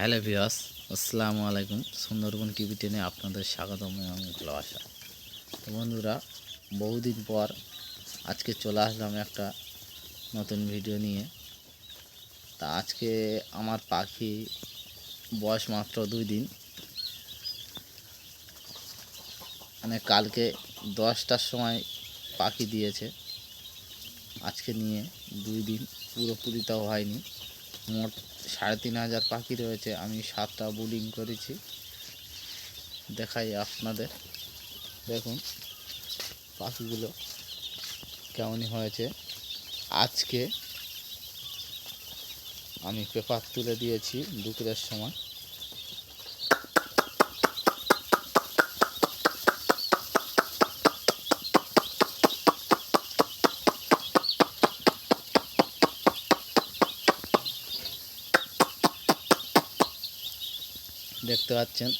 Hello ভিওস আসসালামু আলাইকুম। Sundarban TV টেনে আপনাদের স্বাগতম এবং ভালোবাসা। তো বন্ধুরা, বহুদিন পর আজকে চলে আসলাম একটা নতুন ভিডিও নিয়ে। তা আজকে আমার পাখি বয়স মাত্র দুই দিন। মানে কালকে দশটার সময় পাখি দিয়েছে। আজকে নিয়ে দুই দিন পুরোপুরি তাও হয়নি। মোট সাড়ে তিন হাজার পাখি রয়েছে। আমি সাতটা বুলিং করেছি। দেখাই আপনাদের। দেখুন, পাখিগুলো কেমনই হয়েছে। আজকে আমি পেপার তুলে দিয়েছি দুপুরের সময়। দেখতে পাচ্ছেন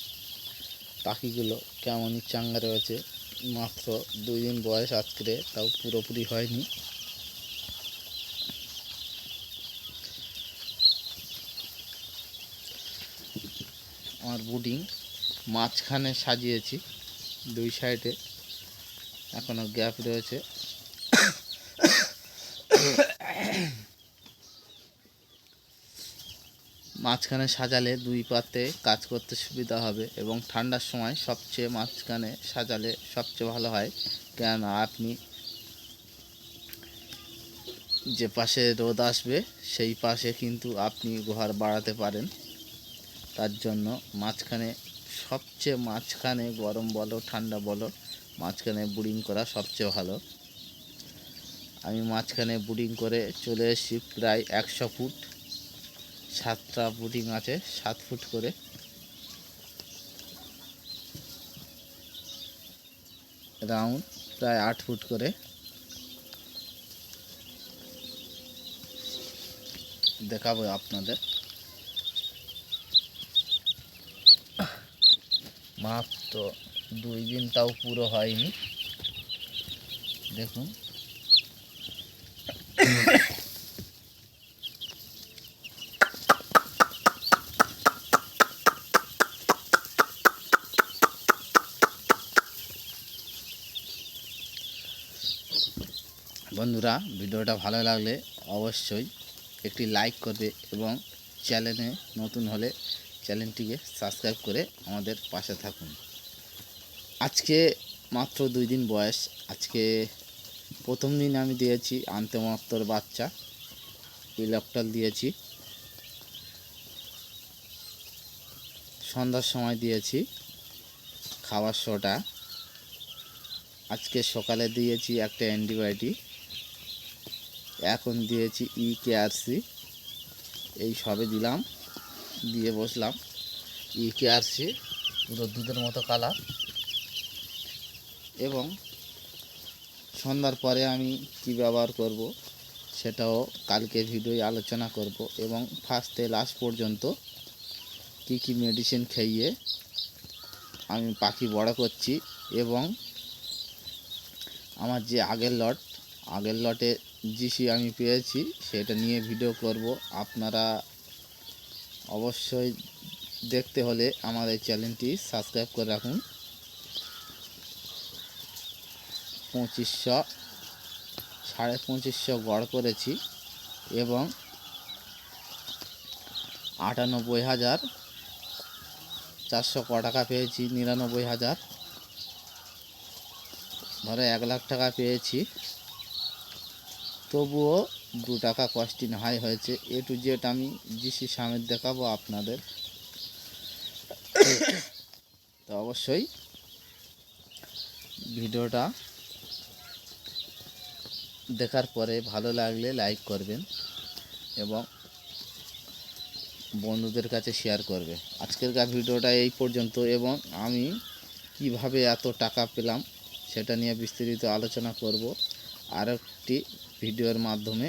পাখিগুলো কেমনই চাঙ্গা রয়েছে। মাত্র দুই দিন বয়স আজকে, তাও পুরোপুরি হয়নি। আমার বুডিং মাঝখানে সাজিয়েছি, দুই সাইডে। এখনও গ্যাপ রয়েছে। মাঝখানে সাজালে দুই পাতে কাজ করতে সুবিধা হবে এবং ঠান্ডার সময় সবচেয়ে মাঝখানে সাজালে সবচেয়ে ভালো হয়। কেন আপনি যে পাশে রোদ আসবে, সেই পাশে কিন্তু আপনি ঘর বাড়াতে পারেন। তার জন্য মাঝখানে, সবচেয়ে মাঝখানে গরম বলো, ঠান্ডা বলো, মাঝখানে বুডিং করা সবচেয়ে ভালো। আমি মাঝখানে বুডিং করে চলে এসেছি প্রায় একশো ফুট। সাতটা বুটিং আছে সাত ফুট করে। রাউন্ড প্রায় আট ফুট করে। দেখাবো আপনাদের। মাত্র দুই দিন তাও পুরো হয়নি। দেখুন। বন্ধুরা, ভিডিওটা ভালো লাগলে অবশ্যই একটি লাইক করবে এবং চ্যানেলে নতুন হলে চ্যানেলটিকে সাবস্ক্রাইব করে আমাদের পাশে থাকুন। আজকে মাত্র দুই দিন বয়স। আজকে প্রথম দিন আমি দিয়েছি আন্তমাত্তর বাচ্চা। ইলেকট্রাল দিয়েছি। সন্ধ্যার সময় দিয়েছি খাবার শোটা আজকে সকালে দিয়েছি একটা অ্যান্টিবায়োটিক। এখন দিয়েছি ই কেআরসি এই সবে দিলাম, দিয়ে বসলাম। ই কে কেআরসি পুরো দুধের মতো কালার এবং সন্ধ্যার পরে আমি কি ব্যবহার করব, সেটাও কালকে ভিডিওয় আলোচনা করব। এবং ফার্স্টে লাস্ট পর্যন্ত কি কি মেডিসিন খাইয়ে আমি পাখি বড় করছি। এবং আমার যে আগের লট আগের লটে জিসি আমি পেয়েছি, সেটা নিয়ে ভিডিও করব। আপনারা অবশ্যই দেখতে হলে আমার এই চ্যানেলটি সাবস্ক্রাইব করে রাখুন। পঁচিশশো, সাড়ে পঁচিশশো গড় করেছি এবং আটানব্বই হাজার চারশো ক টাকা পেয়েছি, নিরানব্বই হাজার। ধরো এক লাখ টাকা পেয়েছি। তবুও দু টাকা কস্টিং হাই হয়েছে। এ টু জেড আমি জিসি সামের দেখাবো আপনাদের। তো অবশ্যই ভিডিওটা দেখার পরে ভালো লাগলে লাইক করবেন এবং বন্ধুদের কাছে শেয়ার করবে। আজকেরকার ভিডিওটা এই পর্যন্ত এবং আমি কীভাবে এত টাকা পেলাম সেটা নিয়ে বিস্তারিত আলোচনা করব। আর একটি ভিডিওর মাধ্যমে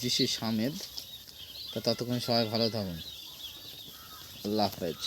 জিসি সামেদ তা ততক্ষণ সবাই ভালো থাকুন। আল্লাহ হাফেজ।